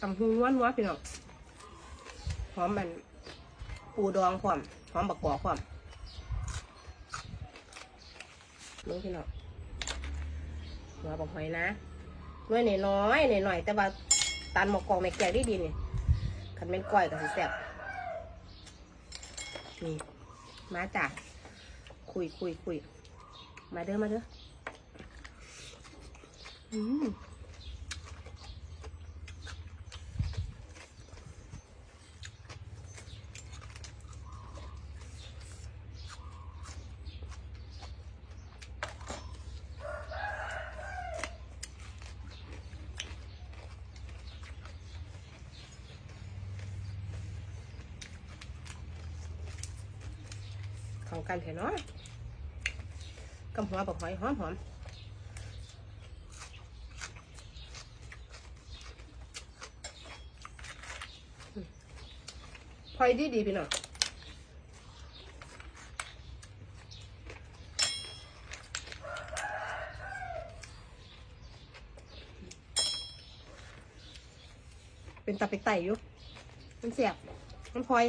ตำหูนัวนัวพี่น้องหอมมันปูดองความหอมบักกอความนี่พี่น้องหัวบักหอยนะด้วยหน่อยน้อยหน่อยหน่อยแต่ว่าตันหมกกอกไม่แก่ได้ดีนี่คันเป็นก้อยกับสิแซ่บนี่มาจ้ะคุยคุยคุยมาเด้อมาเด้ออืม เข้ากันเถอะเนาะกับหัวบักหอยหอมหอมพอยดีดีพี่น้องเป็นตาไปไต่อยู่มันเสียบมันพลอย